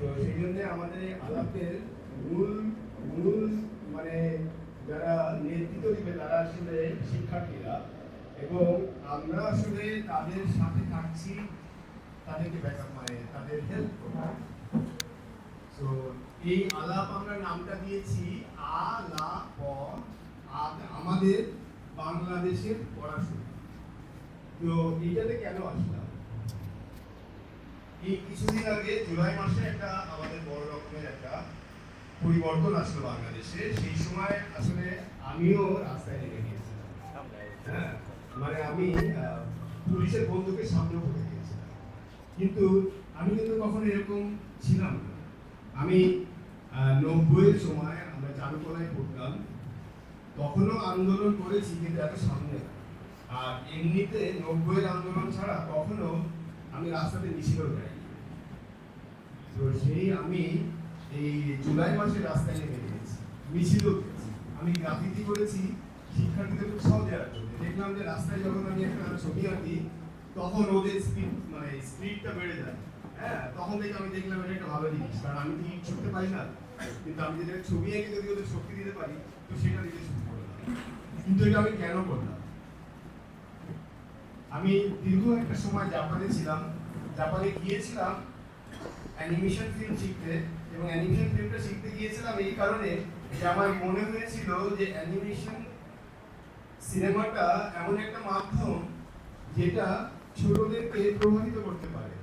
তো সেই জন্য আমাদের আলাপের মূল মূল মানে যারা নেতৃত্ব দিবে, তারা আসলে শিক্ষার্থীরা। এবং আমরা আসলে তাদের সাথে থাকছি, তাদেরকে ব্যাকআপ মানে তাদের হেল্প তো এই আলাপ আমরা নামটা দিয়েছি, আ- আমাদের বাংলাদেশের পড়াশোনা। তো এইটাতে কেন আসলাম? এই কিছুদিন আগে জুলাই মাসে একটা আমাদের বড় রকমের একটা পরিবর্তন আসলো বাংলাদেশে। সেই সময় আসলে আমিও রাস্তায় নেমে গিয়েছিলাম। হ্যাঁ মানে আমি পুলিশের বন্দুকের সামনে পড়ে গিয়েছিলাম। কিন্তু আমি কিন্তু কখনো এরকম ছিলাম না। আমি নব্বইয়ের সময় আমরা চারুকলায় পড়তাম। তখনও আন্দোলন করেছি, কিন্তু এত সামনে আর এমনিতে নব্বইয়ের আন্দোলন ছাড়া কখনো আমি রাস্তাতে মিছিলও যাইনি তো সেই আমি এই জুলাই মাসে রাস্তায় নেমে গিয়েছি মিছিলও করেছি। আমি গ্রাফিতি করেছি, শিক্ষার্থীদের উৎসাহ দেওয়ার জন্য। দেখলাম যে রাস্তায় যখন আমি একটা ছবি আঁকি, তখন ওদের স্পিড মানে স্পিডটা বেড়ে যায়। হ্যাঁ তখন থেকে আমি দেখলাম এটা একটা ভালো জিনিস। কারণ আমি তো ইট ছুটতে পারি না। কিন্তু আমি যদি ছবি এঁকে যদি ওদের শক্তি দিতে পারি, তো সেটা দিতে শুরু করলাম। কিন্তু এটা আমি কেন করলাম? আমি দীর্ঘ একটা সময় জাপানে ছিলাম। জাপানে গিয়েছিলাম অ্যানিমেশন ফিল্ম শিখতে এবং অ্যানিমেশন ফিল্মটা শিখতে গিয়েছিলাম এই কারণে যে আমার মনে হয়েছিল যে অ্যানিমেশন সিনেমাটা এমন একটা মাধ্যম যেটা ছোটদেরকে প্রভাবিত করতে পারে।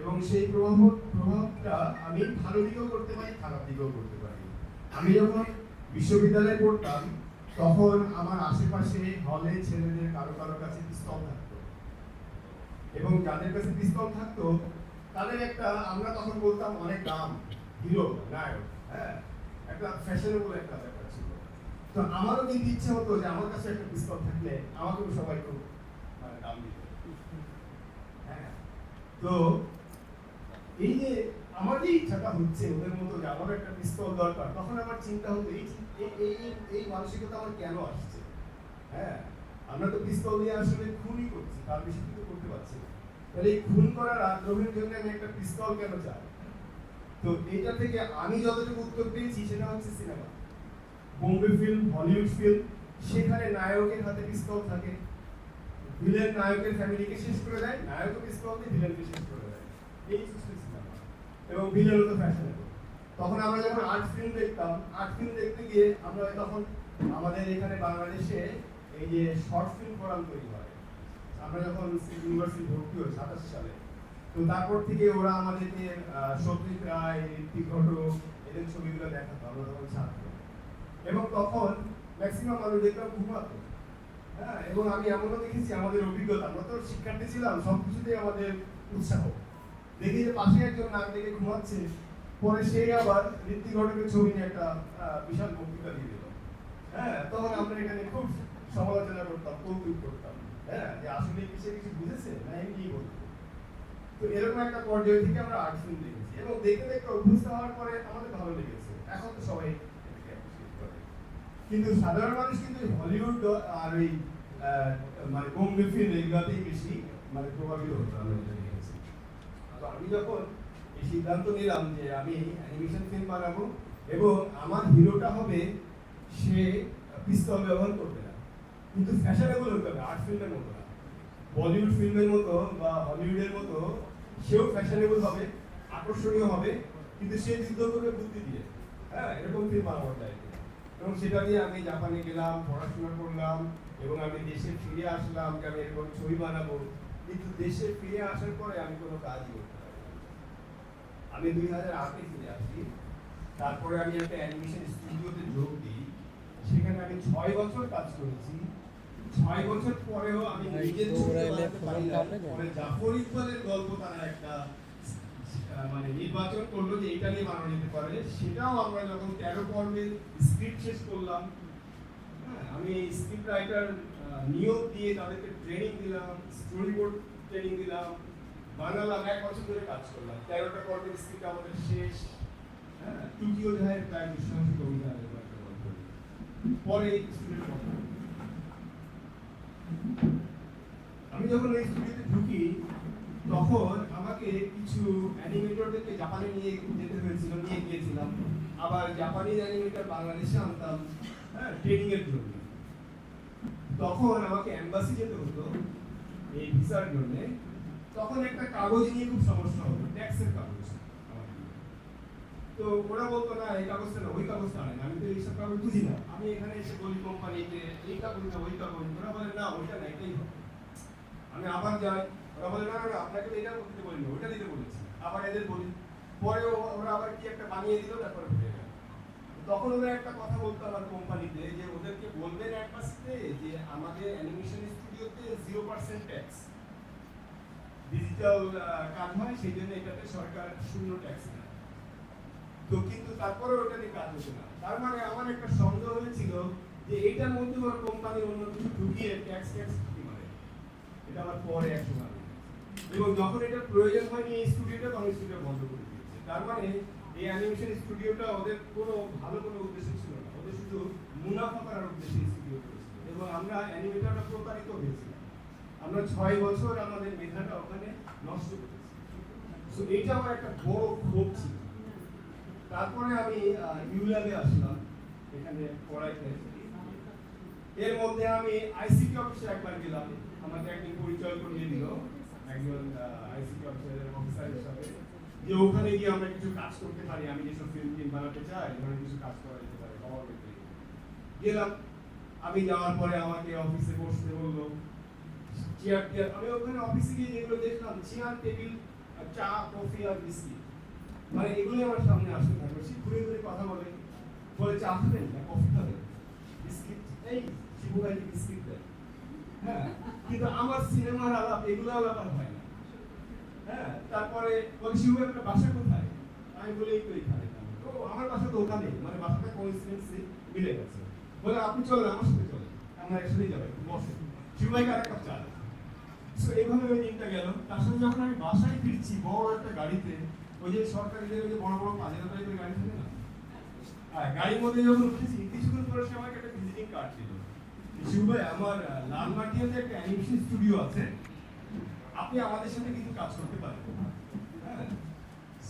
এবং সেই প্রভাব, প্রভাবটা আমি ভালো দিকেও করতে পারি, খারাপ দিকেও করতে পারি। আমি যখন বিশ্ববিদ্যালয়ে পড়তাম, তখন আমার আশেপাশে হলে ছেলেদের কারও কারও কাছে পিস্তল থাকতো। এবং যাদের কাছে পিস্তল থাকতো তাদের একটা, আমরা তখন বলতাম অনেক দাম, হিরো, নায়ক হ্যাঁ একটা ফ্যাশনেবল একটা ব্যাপার ছিল। তো আমারও কিন্তু ইচ্ছে হতো যে আমার কাছে একটা পিস্তল থাকলে আমাকেও সবাই খুব মানে দাম দিত। হ্যাঁ তো এই যে আমার যে ইচ্ছাটা হচ্ছে ওদের মতো যে আমার একটা পিস্তল দরকার, তখন আমার চিন্তা হতো, এই এই- এই মানসিকতা আমার কেন আসছে? হ্যাঁ আমরা তো পিস্তল দিয়ে আসলে খুনই করছি, তার বেশি কিছু করতে পারছি না। তাহলে এই খুন করার আগ্রহের জন্য আমি একটা পিস্তল কেন চাই? তো এটা থেকে আমি যতটুকু উত্তর পেয়েছি সেটা হচ্ছে cinema Bombay film Hollywood film সেখানে নায়কের হাতে পিস্তল থাকে। ভিলেন নায়কের ফ্যামিলিকে শেষ করে দেয়, নায়কও পিস্তল দিয়ে ভিলেনকে শেষ করে দেয়। এই হচ্ছে সিনেমা এবং ভিলেনও তো ফ্যাশনেবল তখন আমরা যখন আর্ট ফিল্ম দেখতাম আর্ট ফিল্ম দেখতে গিয়ে আমরা তখন আমাদের এখানে বাংলাদেশে এই যে শর্ট ফিল্ম প্রোগ্রাম তৈরি হয়। আমরা যখন ইউনিভার্সিটি ভর্তি হই সাতাশ সালে, তো তারপর থেকে ওরা আমাদেরকে সত্যজিৎ রায়, ঋত্বিক ঘটক, এদের ছবিগুলো দেখাতো, আমরা তখন ছাত্র। এবং তখন ম্যাক্সিমাম মানুষ দেখলাম ঘুমাতো। হ্যাঁ এবং আমি এমনও দেখেছি, আমাদের অভিজ্ঞতা, আমরা তো শিক্ষার্থী ছিলাম সব কিছুতেই আমাদের উৎসাহ। দেখি যে পাশে একজন নাক দেখে ঘুমাচ্ছে, পরে সেই আবার ঋত্বিক ঘটকের ছবি নিয়ে একটা বিশাল বক্তৃতা দিয়ে দিল। হ্যাঁ তখন আমরা এখানে খুব সমালোচনা করতাম, কৌতুক করতাম। হ্যাঁ যে আসলে কি সে কিছু বুঝেছে না এমনি বলতো তো এরকম একটা পর্যায় থেকে আমরা আর্ট ফিল্ম দেখেছি এবং দেখতে দেখতে অভ্যস্ত হওয়ার পরে আমাদের ভালো লেগেছে এখন তো সবাই। কিন্তু সাধারণ মানুষ কিন্তু এই হলিউড আর ওই মানে বোম্বে ফিল্ম এগুলোতেই বেশি মানে প্রভাবিত হতো আমি দেখেছি। তো আমি যখন এই সিদ্ধান্ত নিলাম যে আমি অ্যানিমেশন ফিল্ম বানাবো এবং আমার হিরোটা হবে সে পিস্তল ব্যবহার করবে কিন্তু ফ্যাশনেবল হতে হবে আর্ট ফিল্মের মতো না। বলিউড ফিল্মের মতো বা হলিউডের মতো, সেও ফ্যাশনেবল হবে, আকর্ষণীয় হবে, কিন্তু সে যুদ্ধ করবে বুদ্ধি দিয়ে। হ্যাঁ এরকম ফিল্ম বানাবার চাই এবং সেটা দিয়ে আমি জাপানে গেলাম, পড়াশোনা করলাম, এবং আমি দেশে ফিরে আসলাম যে আমি এরকম ছবি বানাবো। কিন্তু দেশে ফিরে আসার পরে আমি কোনো কাজই করতে পারি। আমি দুই হাজার আটে ফিরে আসি। তারপরে আমি একটা অ্যানিমেশন স্টুডিওতে যোগ দিই। সেখানে আমি ছয় বছর কাজ করেছি। ছয় বছর পরেও আমি দৌড়াইলে বানাতে পারি জাফর ইকবালের গল্প তারা একটা মানে নির্বাচন করল যে এটা নিয়ে বানানো যেতে পারে। সেটাও আমরা যখন তেরো পর্বে স্ক্রিপ্ট শেষ করলাম হ্যাঁ, আমি স্ক্রিপ্ট রাইটার নিয়োগ দিয়ে তাদেরকে ট্রেনিং দিলাম স্টোরি বোর্ড ট্রেনিং দিলাম বানালাম এক বছর ধরে কাজ করলাম। তেরোটা পর্বের স্ক্রিপ্ট আমাদের শেষ। হ্যাঁ টুকিও যায় প্রায় একটা গল্প। পরে স্টুডেন্ট আমি যখন এই স্টুডিওতে ঢুকি, তখন আমাকে কিছু অ্যানিমেটরদেরকে জাপানে নিয়ে যেতে হয়েছিল, নিয়ে গিয়েছিলাম। আবার জাপানিজ অ্যানিমেটর বাংলাদেশে আনতাম হ্যাঁ ট্রেনিং এর জন্য। তখন আমাকে এম্বাসি যেতে হতো, এই ভিসার জন্য। তখন একটা কাগজ নিয়ে খুব সমস্যা হতো ট্যাক্সের কাগজ। তো ওরা বলতো না এই কাগজটা না ওই কাগজটা আনেন। আমি তো এইসব কাগজ বুঝি না। আমি এখানে এসে বলি কোম্পানিতে এই কাগজ না ওই কাগজ। ওরা বলে না ওইটা না এটাই আমি আবার যাই ওরা বলে না না না, আপনাকে এটা দিতে বলিনি ওইটা দিতে বলেছি। আবার এদের বলি। পরে ওরা আবার কি একটা বানিয়ে দিল তারপরে ভুলে গেল। তখন ওরা একটা কথা বলতো আমার কোম্পানিতে যে ওদেরকে বলবেন একবাসতে যে আমাদের অ্যানিমেশন স্টুডিওতে জিরো পার্সেন্ট ট্যাক্স ডিজিটাল কাজ হয় সেই জন্য এটাতে সরকার শূন্য ট্যাক্স তো কিন্তু তারপরে ওটা নিয়ে কাজ হতো না। তার মানে আমার একটা সন্দেহ হয়েছিল যে এইটার মধ্যে ওর কোম্পানি অন্য কিছু ঢুকিয়ে ট্যাক্স ট্যাক্স ঢুকি মারে এটা আমার পরে এক সময় এবং যখন এটা প্রয়োজন হয়নি এই স্টুডিওটা তখন স্টুডিও বন্ধ করে দিয়েছে। তার মানে এই অ্যানিমেশন স্টুডিওটা ওদের কোনো ভালো কোনো উদ্দেশ্য ছিল না। ওদের শুধু মুনাফা করার উদ্দেশ্যে স্টুডিও করেছিল। এবং আমরা অ্যানিমেটররা প্রতারিত হয়েছিলাম। আমরা ছয় বছর আমাদের মেধাটা ওখানে নষ্ট করেছি। সো এইটা আমার একটা বড় ক্ষোভ ছিল। তারপরে আমি ইউল্যাবে আসলাম, এখানে পড়াইতে এর মধ্যে আমি আইসিটি অফিসে একবার গেলাম। আমাকে একদিন পরিচয় করিয়ে দিল, একজন আইসিটি অফিসারের অফিসার হিসাবে। যে ওখানে গিয়ে আমরা কিছু কাজ করতে পারি, আমি যেসব ফিল্ম টিম বানাতে চাই, ওখানে কিছু কাজ করা যেতে পারে গভর্নমেন্টে গেলাম। আমি যাওয়ার পরে আমাকে অফিসে বসতে বলল চেয়ার টেয়ার আমি ওখানে অফিসে গিয়ে যেগুলো দেখলাম চেয়ার টেবিল চা কফি আর বিস্কিট মানে এগুলো আমার সামনে আসতে থাকবে সে ঘুরে ঘুরে কথা বলে। বলে, চা খাবেন না? কফি খাবেন বিস্কিট। এই শিবু ভাই বিস্কিট দেয়। হ্যাঁ কিন্তু আমার সিনেমার আলাপ, এগুলো আলাপ আর হয় না। হ্যাঁ তারপরে বলে, শিবু আপনার বাসা কোথায়? আমি বলি, এই তো এখানে। তো আমার বাসা তো ওখানে মানে বাসাটা কোইন্সিডেন্সলি মিলে গেছে। বলে, আপনি চলেন, আমার সাথে চলেন। আমরা একসাথেই যাব একটু বসে শিবু ভাইকে কাপ চা। So, এইভাবে ওই দিনটা গেল। তার সাথে যখন আমি বাসায় ফিরছি, বড় একটা গাড়িতে ওই যে সরকারিদের ওই যে বড় বড় পাঁচের টাইপের গাড়ি থাকে না? হ্যাঁ গাড়ির মধ্যে যখন উঠেছি কিছুক্ষণ পরে সে আমাকে একটা ভিজিটিং কার্ড দিল। ভাই আমার লালমাটিয়াতে একটা অ্যানিমেশন স্টুডিও আছে। আপনি আমাদের সাথে কিছু কাজ করতে পারেন। হ্যাঁ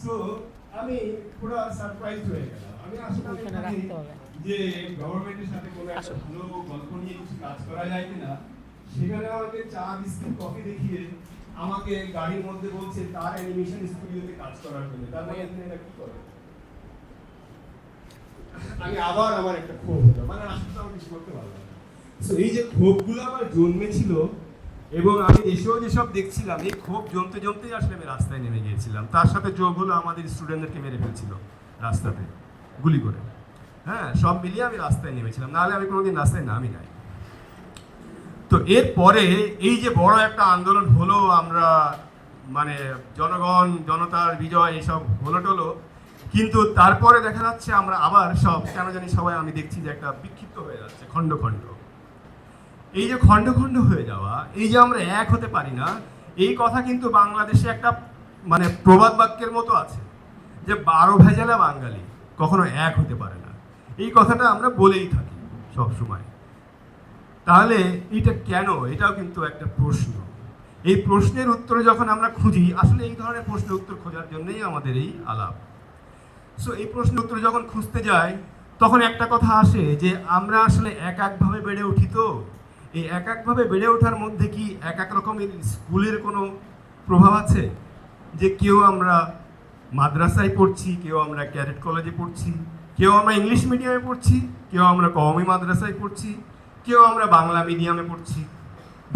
সো আমি পুরো সারপ্রাইজ হয়ে গেলাম। আমি আসলে যে গভর্নমেন্টের সাথে কোনো একটা ভালো গল্প নিয়ে কিছু কাজ করা যায় কিনা সেখানে আমাকে চা বিস্কিট কফি দেখিয়ে আমাকে গাড়ির মধ্যে বলছে তার অ্যানিমেশন স্টুডিওতে কাজ করার জন্য। তার মানে এখানে এটা কি করে? আমি আবার আমার একটা ক্ষোভ হলো। মানে আসলে তো আমি কিছু করতে পারলাম So, এই যে ক্ষোভগুলো আমার জন্মেছিল এবং আমি এসেও যেসব দেখছিলাম এই ক্ষোভ জমতে জমতেই আসলে আমি রাস্তায় নেমে গিয়েছিলাম। তার সাথে যোগ হলো আমাদের স্টুডেন্টদেরকে মেরে ফেলছিল রাস্তাতে গুলি করে। হ্যাঁ সব মিলিয়ে আমি রাস্তায় নেমেছিলাম। নাহলে আমি কোনোদিন রাস্তায় নামি নাই। তো এরপরে এই যে বড় একটা আন্দোলন হলো, আমরা মানে জনগণ, জনতার বিজয়, এসব হলো টলো কিন্তু তারপরে দেখা যাচ্ছে আমরা আবার সব কেন জানি সবাই আমি দেখছি যে একটা বিক্ষিপ্ত হয়ে যাচ্ছে, খণ্ড খণ্ড। এই যে খণ্ড খণ্ড হয়ে যাওয়া, এই যে আমরা এক হতে পারি না, এই কথা কিন্তু বাংলাদেশে একটা মানে প্রবাদ বাক্যের মতো আছে, যে বারো ভেজালা বাঙালি কখনো এক হতে পারে না। এই কথাটা আমরা বলেই থাকি সব সময় তাহলে এটা কেন? এটাও কিন্তু একটা প্রশ্ন। এই প্রশ্নের উত্তরে যখন আমরা খুঁজি, আসলে এই ধরনের প্রশ্নের উত্তর খোঁজার জন্যই আমাদের এই আলাপ। সো এই প্রশ্নের উত্তর যখন খুঁজতে যাই, তখন একটা কথা আসে যে, আমরা আসলে এক একভাবে বেড়ে উঠি তো। এই এক একভাবে বেড়ে ওঠার মধ্যে কি এক এক রকমের স্কুলের কোনো প্রভাব আছে? যে কেউ আমরা মাদ্রাসায় পড়ছি, কেউ আমরা ক্যাডেট কলেজে পড়ছি, কেউ আমরা ইংলিশ মিডিয়ামে পড়ছি, কেউ আমরা কওমি মাদ্রাসায় পড়ছি কেউ আমরা বাংলা মিডিয়ামে পড়ছি,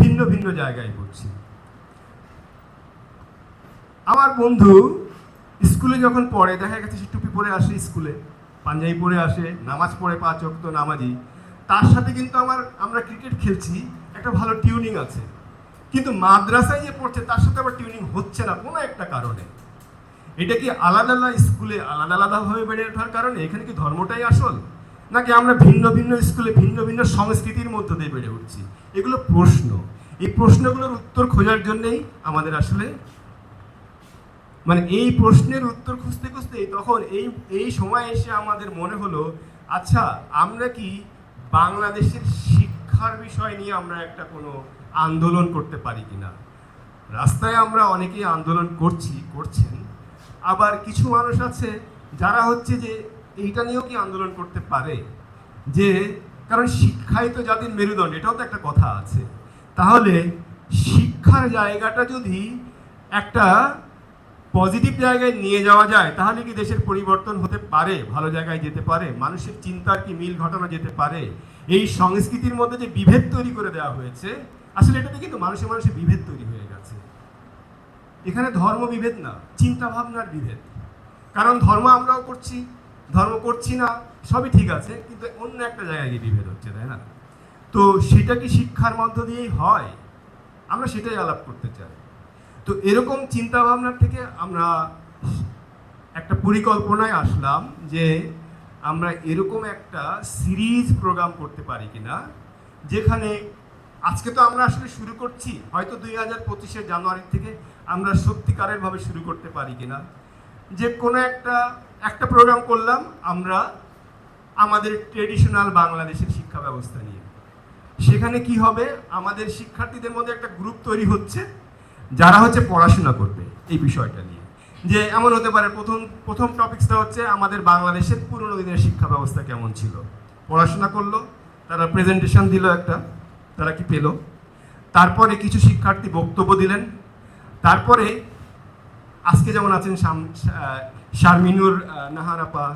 ভিন্ন ভিন্ন জায়গায় পড়ছি। আমার বন্ধু স্কুলে যখন পড়ে, দেখা গেছে সে টুপি পরে আসে স্কুলে, পাঞ্জাবি পরে আসে, নামাজ পড়ে পাঁচ অক্ত নামাজি। তার সাথে কিন্তু আমার, আমরা ক্রিকেট খেলছি, একটা ভালো টিউনিং আছে। কিন্তু মাদ্রাসায় যে পড়ছে, তার সাথে আবার টিউনিং হচ্ছে না কোনো একটা কারণে। এটা কি আলাদা আলাদা স্কুলে আলাদা আলাদাভাবে বেড়ে ওঠার কারণে? এখানে কি ধর্মটাই আসল? নাকি আমরা ভিন্ন ভিন্ন স্কুলে ভিন্ন ভিন্ন সংস্কৃতির মধ্য দিয়ে বেড়ে উঠছি? এগুলো প্রশ্ন। এই প্রশ্নগুলোর উত্তর খোঁজার জন্যেই আমাদের আসলে মানে এই প্রশ্নের উত্তর খুঁজতে খুঁজতে তখন এই এই সময় এসে আমাদের মনে হলো আচ্ছা আমরা কি বাংলাদেশের শিক্ষার বিষয় নিয়ে আমরা একটা কোনো আন্দোলন করতে পারি কিনা? রাস্তায় আমরা অনেকেই আন্দোলন করছি, করছেন। আবার কিছু মানুষ আছে যারা হচ্ছে যে এইটা নিয়েও কি আন্দোলন করতে পারে? যে, কারণ শিক্ষাই তো জাতির মেরুদণ্ড, এটাও তো একটা কথা আছে। তাহলে শিক্ষার জায়গাটা যদি একটা পজিটিভ জায়গায় নিয়ে যাওয়া যায়, তাহলে কি দেশের পরিবর্তন হতে পারে? ভালো জায়গায় যেতে পারে? মানুষের চিন্তার কি মিল ঘটানো যেতে পারে? এই সংস্কৃতির মধ্যে যে বিভেদ তৈরি করে দেওয়া হয়েছে, আসলে এটাতে কিন্তু মানুষের মানুষে বিভেদ তৈরি হয়ে গেছে। এখানে ধর্ম বিভেদ না চিন্তা ভাবনার বিভেদ। কারণ ধর্ম আমরাও করছি ধর্ম করছি না, সবই ঠিক আছে, কিন্তু অন্য একটা জায়গায় গিয়ে বিভেদ হচ্ছে, তাই না? তো সেটা কি শিক্ষার মধ্য দিয়েই হয়? আমরা সেটাই আলাপ করতে চাই। তো এরকম চিন্তা ভাবনার থেকে আমরা একটা পরিকল্পনায় আসলাম যে আমরা এরকম একটা সিরিজ প্রোগ্রাম করতে পারি কিনা, যেখানে আজকে তো আমরা আসলে শুরু করছি, হয়তো দুই হাজার পঁচিশে জানুয়ারি থেকে আমরা সত্যিকারের ভাবে শুরু করতে পারি কিনা, যে কোনো একটা একটা প্রোগ্রাম করলাম আমরা আমাদের ট্রেডিশনাল বাংলাদেশের শিক্ষা ব্যবস্থা নিয়ে। সেখানে কি হবে? আমাদের শিক্ষার্থীদের মধ্যে একটা গ্রুপ তৈরি হচ্ছে, যারা হচ্ছে পড়াশোনা করবে এই বিষয়টা নিয়ে। যে এমন হতে পারে, প্রথম প্রথম টপিকসটা হচ্ছে আমাদের বাংলাদেশের পুরনো দিনের শিক্ষা ব্যবস্থা কেমন ছিল। পড়াশোনা করল, তারা প্রেজেন্টেশন দিল একটা, তারা কি পেল? তারপরে কিছু শিক্ষার্থী বক্তব্য দিলেন। তারপরে আজকে যেমন আছেন শারমিনুর নাহারাপা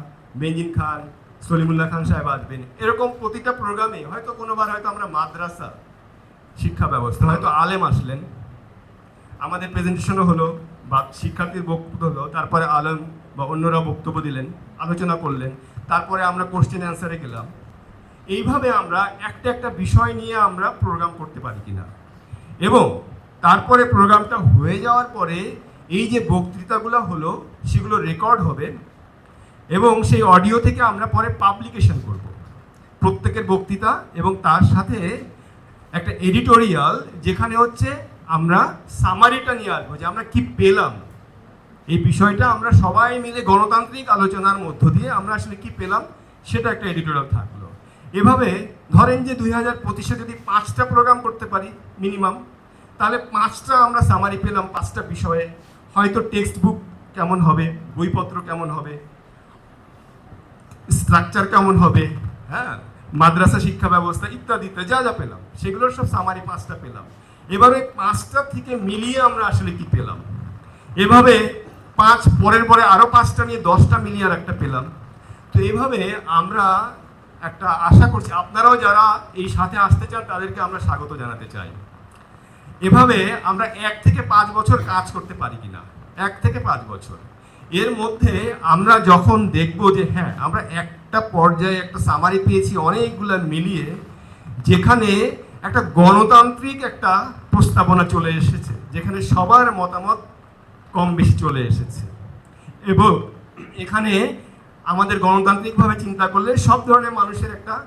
বেঞ্জিন খান, সলিমুল্লাহ খান সাহেব আসবেন। এরকম প্রতিটা প্রোগ্রামে হয়তো কোনোবার হয়তো আমরা মাদ্রাসা শিক্ষা ব্যবস্থা, হয়তো আলেম আসলেন। আমাদের প্রেজেন্টেশনও হলো, বা শিক্ষার্থীর বক্তব্য হলো, তারপরে আলেম বা অন্যরা বক্তব্য দিলেন, আলোচনা করলেন, তারপরে আমরা কোশ্চেন অ্যান্সারে গেলাম। এইভাবে আমরা একটা একটা বিষয় নিয়ে আমরা প্রোগ্রাম করতে পারি কিনা? এবং তারপরে প্রোগ্রামটা হয়ে যাওয়ার পরে এই যে বক্তৃতাগুলো হলো, সেগুলো রেকর্ড হবে এবং সেই অডিও থেকে আমরা পরে পাবলিকেশন করব। প্রত্যেকের বক্তৃতা এবং তার সাথে একটা এডিটোরিয়াল যেখানে হচ্ছে আমরা সামারিটা নিয়ে আসব, যে আমরা কি পেলাম। এই বিষয়টা আমরা সবাই মিলে গণতান্ত্রিক আলোচনার মধ্য দিয়ে আমরা আসলে কি পেলাম, সেটা একটা এডিটোরিয়াল থাকল। এভাবে ধরেন যে দুই হাজার পঁচিশে যদি পাঁচটা প্রোগ্রাম করতে পারি মিনিমাম তাহলে পাঁচটা আমরা সামারি পেলাম, পাঁচটা বিষয়ে। হয়তো টেক্সট বুক কেমন হবে, বইপত্র কেমন হবে স্ট্রাকচার কেমন হবে হ্যাঁ মাদ্রাসা শিক্ষা ব্যবস্থা ইত্যাদি যা যা পেলাম, সেগুলোর সব সামারি পাঁচটা পেলাম। এবারে পাঁচটা থেকে মিলিয়ে আমরা আসলে কি পেলাম? এভাবে পাঁচ, পরের পরে আরও পাঁচটা নিয়ে দশটা মিলিয়ে আর একটা পেলাম। তো এইভাবে আমরা একটা আশা করছি, আপনারাও যারা এই সাথে আসতে চান, তাদেরকে আমরা স্বাগত জানাতে চাই। এভাবে আমরা এক থেকে পাঁচ বছর কাজ করতে পারি কিনা? এক থেকে পাঁচ বছর। এর মধ্যে আমরা যখন দেখব যে হ্যাঁ আমরা একটা পর্যায়ে একটা সামারি পেয়েছি অনেকগুলো মিলিয়ে, যেখানে একটা গণতান্ত্রিক একটা প্রস্তাবনা চলে এসেছে, যেখানে সবার মতামত কম বেশি চলে এসেছে। এবং এখানে আমাদের গণতান্ত্রিকভাবে চিন্তা করলে সব ধরনের মানুষের একটা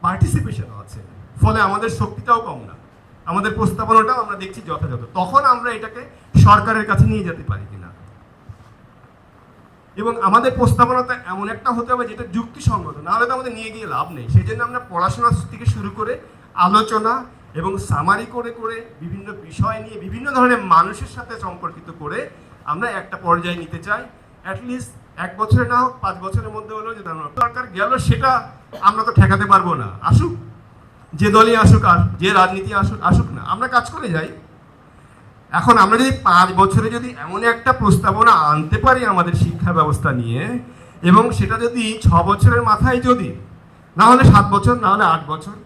পার্টিসিপেশন আছে। ফলে আমাদের শক্তিটাও কম না। আমাদের প্রস্তাবনাটাও আমরা দেখছি যথাযথ। তখন আমরা এটাকে সরকারের কাছে নিয়ে যেতে পারি কিনা। এবং আমাদের প্রস্তাবনাটা এমন একটা হতে হবে যেটা যুক্তিসঙ্গত, নাহলে তো আমাদের নিয়ে গিয়ে লাভ নেই। সেই জন্য আমরা পড়াশোনা থেকে শুরু করে আলোচনা এবং সামারি করে করে বিভিন্ন বিষয় নিয়ে বিভিন্ন ধরনের মানুষের সাথে সম্পর্কিত করে আমরা একটা পর্যায়ে নিতে চাই। অ্যাটলিস্ট এক বছরে না হোক, পাঁচ বছরের মধ্যে হলেও যে সরকার গেল, সেটা আমরা তো ঠেকাতে পারব না। আসুক। যে দলই আসুক যে রাজনীতি আসুক আসুক না, আমরা কাজ করে যাই। এখন আমরা যদি পাঁচ বছরে যদি এমন একটা প্রস্তাবনা আনতে পারি আমাদের শিক্ষা ব্যবস্থা নিয়ে, এবং সেটা যদি ছ বছরের মাথায় যদি, না হলে সাত বছর, না হলে আট বছর,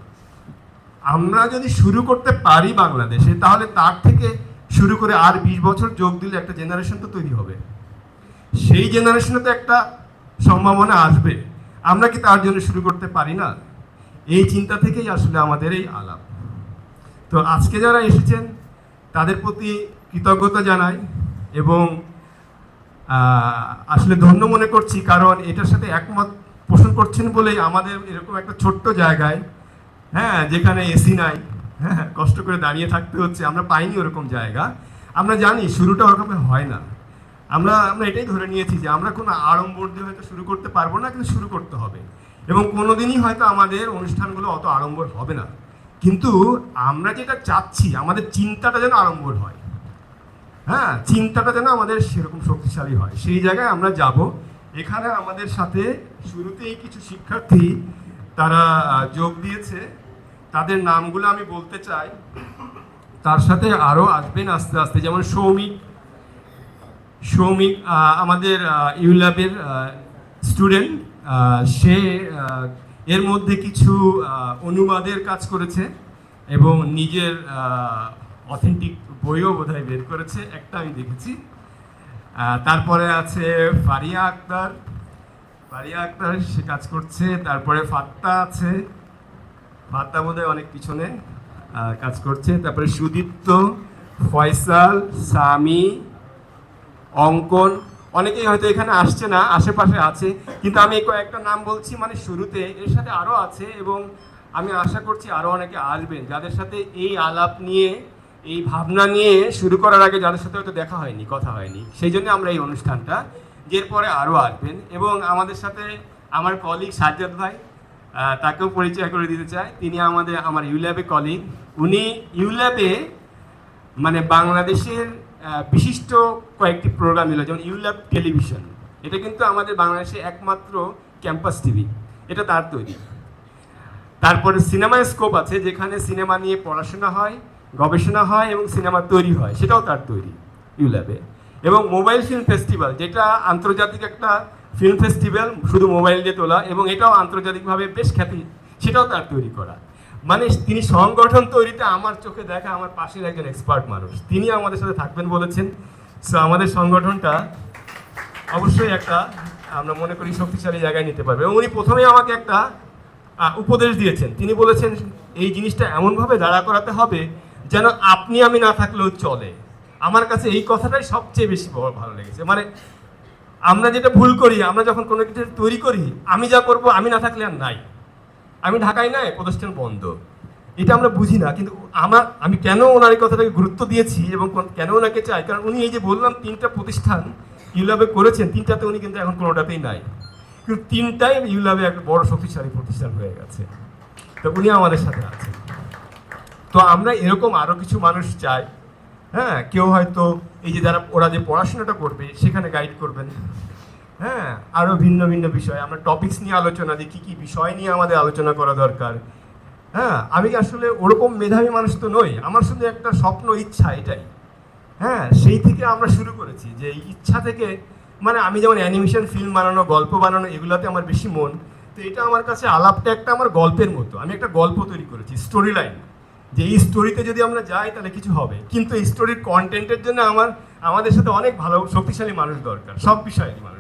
আমরা যদি শুরু করতে পারি বাংলাদেশে, তাহলে তার থেকে শুরু করে আর বিশ বছর যোগ দিলে একটা জেনারেশন তো তৈরি হবে। সেই জেনারেশনে তো একটা সম্ভাবনা আসবে। আমরা কি তার জন্য শুরু করতে পারি না? এই চিন্তা থেকেই আসলে আমাদের এই আলাপ। তো আজকে যারা এসেছেন, তাদের প্রতি কৃতজ্ঞতা জানাই এবং আসলে ধন্য মনে করছি কারণ এটার সাথে একমত পোষণ করছেন বলেই আমাদের এরকম একটা ছোট্ট জায়গায় হ্যাঁ যেখানে এসি নাই হ্যাঁ কষ্ট করে দাঁড়িয়ে থাকতে হচ্ছে, আমরা পাইনি ওরকম জায়গা। আমরা জানি শুরুটা ওরকম হয় না। আমরা আমরা এটাই ধরে নিয়েছি যে আমরা কোনো আড়ম্বর দিয়ে হয়তো শুরু করতে পারব না, কিন্তু শুরু করতে হবে। এবং কোনোদিনই হয়তো আমাদের অনুষ্ঠানগুলো অত আড়ম্বর হবে না। কিন্তু আমরা যেটা চাচ্ছি, আমাদের চিন্তাটা যেন আড়ম্বর হয়। হ্যাঁ চিন্তাটা যেন আমাদের সেরকম শক্তিশালী হয়। সেই জায়গায় আমরা যাব। এখানে আমাদের সাথে শুরুতেই কিছু শিক্ষার্থী, তারা যোগ দিয়েছে। তাদের নামগুলো আমি বলতে চাই। তার সাথে আরও আসবেন আস্তে আস্তে। যেমন সৌমিক। সৌমিক আমাদের ইউল্যাবের স্টুডেন্ট সে এর মধ্যে কিছু অনুবাদের কাজ করেছে এবং নিজের অথেন্টিক বইও বোধহয় বের করেছে, একটা আমি দেখেছি। তারপরে আছে ফারিয়া আক্তার। ফারিয়া আক্তার সে কাজ করছে, তারপরে ফাত্তা আছে। ফাত্তা বোধহয় অনেক পিছনে কাজ করছে। তারপরে সুদীপ্ত, ফয়সাল, সামি, অঙ্কন অনেকেই হয়তো এখানে আসছে না, আশেপাশে আছে, কিন্তু আমি কয়েকটা নাম বলছি মানে শুরুতে এর সাথে আরও আছে এবং আমি আশা করছি আরও অনেকে আসবেন। যাদের সাথে এই আলাপ নিয়ে, এই ভাবনা নিয়ে শুরু করার আগে যাদের সাথে হয়তো দেখা হয়নি, কথা হয়নি, সেই জন্য আমরা এই অনুষ্ঠানটা যে পরে আরও আসবেন এবং আমাদের সাথে আমার কলিগ সাজ্জাদ ভাই তাকেও পরিচয় করে দিতে চাই। তিনি আমাদের, আমার ইউল্যাবে কলিগ উনি ইউল্যাবে মানে বাংলাদেশের বিশিষ্ট কয়েকটি প্রোগ্রাম এলো যেমন ইউল্যাব টেলিভিশন। এটা কিন্তু আমাদের বাংলাদেশে একমাত্র ক্যাম্পাস টিভি। এটা তার তৈরি। তারপরে সিনেমা স্কোপ আছে, যেখানে সিনেমা নিয়ে পড়াশোনা হয়, গবেষণা হয় এবং সিনেমা তৈরি হয়। সেটাও তার তৈরি, ইউল্যাবে। এবং মোবাইল ফিল্ম ফেস্টিভ্যাল যেটা আন্তর্জাতিক একটা ফিল্ম ফেস্টিভ্যাল শুধু মোবাইল দিয়ে তোলা, এবং এটাও আন্তর্জাতিকভাবে বেশ খ্যাতি, সেটাও তার তৈরি করা। মানে তিনি সংগঠন তৈরিতে আমার চোখে দেখা আমার পাশের একজন এক্সপার্ট মানুষ। তিনি আমাদের সাথে থাকবেন বলেছেন। সো আমাদের সংগঠনটা অবশ্যই একটা, আমরা মনে করি শক্তিশালী জায়গায় নিতে পারবে। উনি প্রথমেই আমাকে একটা উপদেশ দিয়েছেন। তিনি বলেছেন, এই জিনিসটা এমনভাবে দাঁড়া করাতে হবে যেন আপনি আমি না থাকলেও চলে। আমার কাছে এই কথাটাই সবচেয়ে বেশি ভালো লেগেছে। মানে আমরা যেটা ভুল করি, আমরা যখন কোনো কিছু তৈরি করি, আমি যা করব, আমি না থাকলে আর নাই। আমি ঢাকায় নাই, প্রতিষ্ঠান বন্ধ। এটা আমরা বুঝি না, কিন্তু আমার, আমি কেন ওনার এই কথাটাকে গুরুত্ব দিয়েছি এবং কেন ওনাকে চাই? কারণ উনি এই যে বললাম, তিনটা প্রতিষ্ঠান ইউলাবে করেছেন, তিনটাতে উনি কিন্তু এখন কোনোটাতেই নাই। কিন্তু তিনটাই ইউলাবে একটা বড় শক্তিশালী প্রতিষ্ঠান হয়ে গেছে। তো উনি আমাদের সাথে আছেন। তো আমরা এরকম আরও কিছু মানুষ চাই হ্যাঁ? কেউ হয়তো এই যে যারা, ওরা যে পড়াশোনাটা করবে, সেখানে গাইড করবেন। হ্যাঁ আরও ভিন্ন ভিন্ন বিষয়। আমরা টপিকস নিয়ে আলোচনা দিই, কি কি বিষয় নিয়ে আমাদের আলোচনা করা দরকার। হ্যাঁ আমি আসলে ওরকম মেধাবী মানুষ তো নই, আমার শুধু একটা স্বপ্ন, ইচ্ছা এটাই। হ্যাঁ সেই থেকে আমরা শুরু করেছি যে ইচ্ছা থেকে মানে আমি যেমন অ্যানিমেশন ফিল্ম বানানো, গল্প বানানো, এগুলোতে আমার বেশি মন, তো এটা আমার কাছে আলাপটা একটা আমার গল্পের মতো। আমি একটা গল্প তৈরি করেছি স্টোরি লাইন যে এই স্টোরিতে যদি আমরা যাই, তাহলে কিছু হবে। কিন্তু এই স্টোরির কন্টেন্টের জন্য আমার, আমাদের সাথে অনেক ভালো, শক্তিশালী মানুষ দরকার, সব বিষয়েরই মানুষ।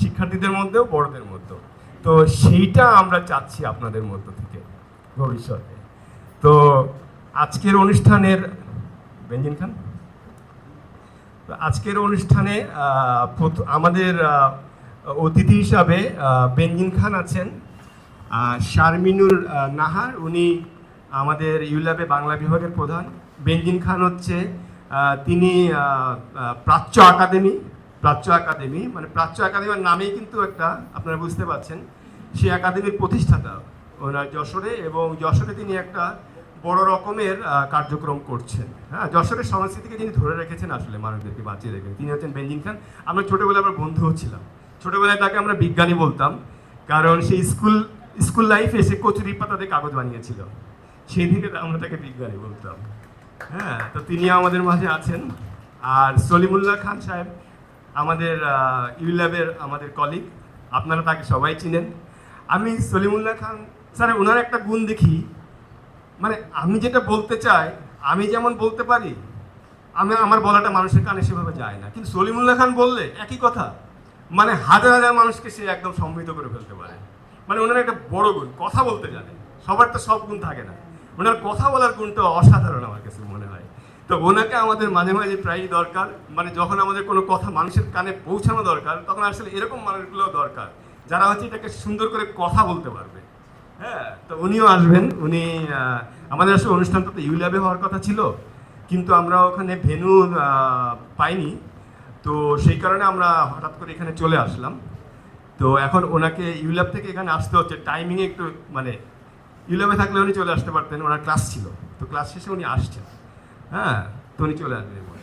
শিক্ষার্থীদের মধ্যেও, বড়দের মধ্যেও। তো সেইটা আমরা চাচ্ছি আপনাদের মধ্য থেকে ভবিষ্যতে। তো আজকের অনুষ্ঠানের বেঞ্জিন খান? আজকের অনুষ্ঠানে আমাদের অতিথি হিসাবে বেঞ্জিন খান আছেন। শারমিনুর নাহার, উনি আমাদের ইউল্যাবে বাংলা বিভাগের প্রধান। বেঞ্জিন খান হচ্ছে তিনি প্রাচ্য একাডেমি প্রাচ্য একাডেমি মানে প্রাচ্য একাডেমির নামেই কিন্তু একটা, আপনারা বুঝতে পারছেন, সেই একাডেমির প্রতিষ্ঠাতা ওনার যশোরে এবং যশোরে তিনি একটা বড় রকমের কার্যক্রম করছেন। হ্যাঁ যশোরের সংস্কৃতিকে যিনি ধরে রেখেছেন আসলে মানুষদেরকে বাঁচিয়ে রেখেছেন, তিনি হচ্ছেন বেঞ্জিন খান। আমরা ছোটোবেলায় আমরা বন্ধুও ছিলাম। ছোটোবেলায় তাকে আমরা বিজ্ঞানী বলতাম, কারণ সেই স্কুল স্কুল লাইফে সে কচুরি পাতাতে কাগজ বানিয়েছিল। সেই থেকে আমরা তাকে বিজ্ঞানী বলতাম। হ্যাঁ তো তিনি আমাদের মাঝে আছেন। আর সলিমুল্লাহ খান সাহেব আমাদের ইউল্যাবের আমাদের কলিগ আপনারা তাকে সবাই চিনেন। আমি সলিমুল্লাহ খান স্যার, ওনার একটা গুণ দেখি। মানে আমি যেটা বলতে চাই, আমি যেমন বলতে পারি, আমি, আমার বলাটা মানুষের কানে সেভাবে যায় না। কিন্তু সলিমুল্লাহ খান বললে একই কথা। মানে হাজার হাজার মানুষকে সে একদম সম্মিলিত করে ফেলতে পারে। মানে ওনার একটা বড় গুণ, কথা বলতে জানে। সবার তো সব গুণ থাকে না। ওনার কথা বলার গুণটা অসাধারণ আমার কাছে মনে হয়। তো ওনাকে আমাদের মাঝে মাঝে প্রায়ই দরকার মানে যখন আমাদের কোনো কথা মানুষের কানে পৌঁছানো দরকার, তখন আসলে এরকম মানুষগুলো দরকার, যারা হচ্ছে এটাকে সুন্দর করে কথা বলতে পারবে। হ্যাঁ তো উনিও আসবেন, উনি আমাদের আসলে অনুষ্ঠানটা তো ইউল্যাবে হওয়ার কথা ছিল, কিন্তু আমরা ওখানে ভেনু পাইনি। তো সেই কারণে আমরা হঠাৎ করে এখানে চলে আসলাম। তো এখন ওনাকে ইউল্যাব থেকে এখানে আসতে হচ্ছে টাইমিংয়ে একটু মানে ইউল্যাবে থাকলে উনি চলে আসতে পারতেন, ওনার ক্লাস ছিল। তো ক্লাস শেষে উনি আসছেন। হ্যাঁ তো চলে আসবেন